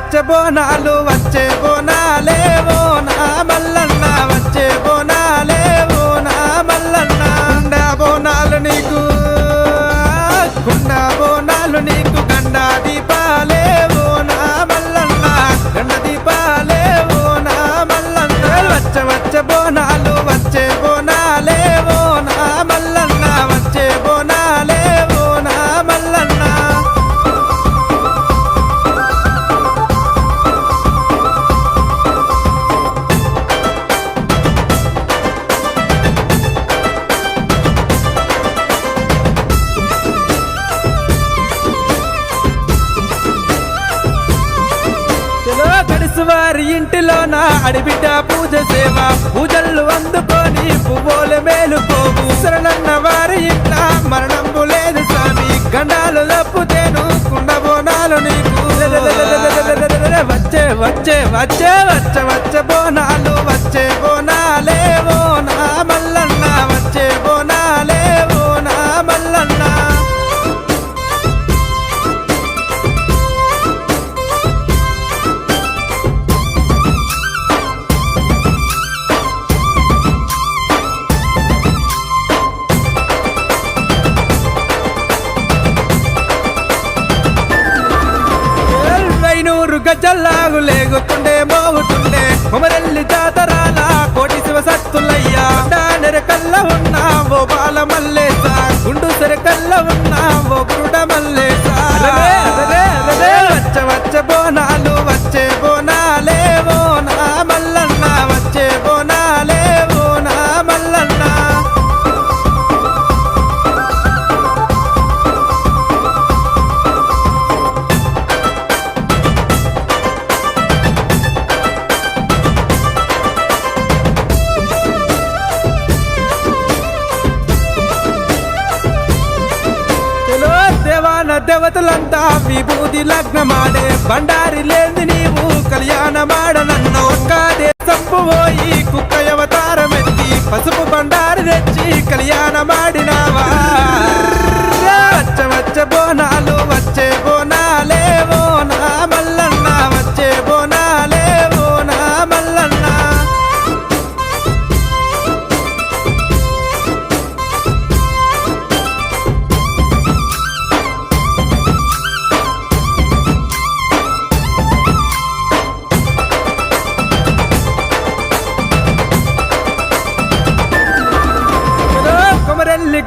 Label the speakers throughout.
Speaker 1: వచ్చే బోనాలు వచ్చే బోనాలే బోనా మల్లన్న. వచ్చే బోనాలే బోనా మల్లన్న. కుండ బోనాలు నీకు కుండ బోనాలు నీకు. గండ దీపాలే బోనా మల్లన్న. గండ దీపాలే బోనా మల్లన్న. వచ్చే వచ్చే బోనాలు గడుసు వారి ఇంటిలోన అడిబిడ్డ పూజ సేవ. పూజలు అందుకొని పువ్వులు మేలుకోవు. శరణన్న వారి ఇంట్ల మరణంబు లేదు స్వామి. గండాలు తప్పుతేను కుండ బోనాలు నీకు. వచ్చే వచ్చే వచ్చే వచ్చే వచ్చే బోనాలు వచ్చే బోనాలే. ఐనూరు లేగుతుండే మోగుతుండే. కొమరెల్లి జాతరాల కోటి శివ సత్తులయ్యా నెరకల్ల ఉన్నా ఓ బాల మల్లేస దేవాన దేవతలంతా విభూతి లగ్నమాడే. బండారి లేని నీవు కళ్యాణ మాడనన్నో కాదే సంపు పోయి కుక్క అవతారమెత్తి పసుపు బండారి తెచ్చి కళ్యాణమాడినావా?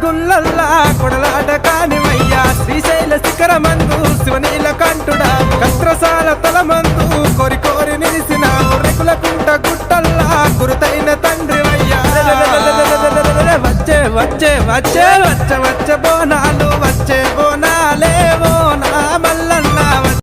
Speaker 1: గుళ్ళల్లా కొడలాట కానివయ్యా శ్రీశైల శిఖరమందు శివనీల కంటుడా కత్రసాల తలమందు కోరి కోరి నిలిసిన రెకుల కుంట గుట్టల్లా గురుతైన తండ్రివయ్యా వచ్చే వచ్చే వచ్చే వచ్చే వచ్చే బోనాలు వచ్చే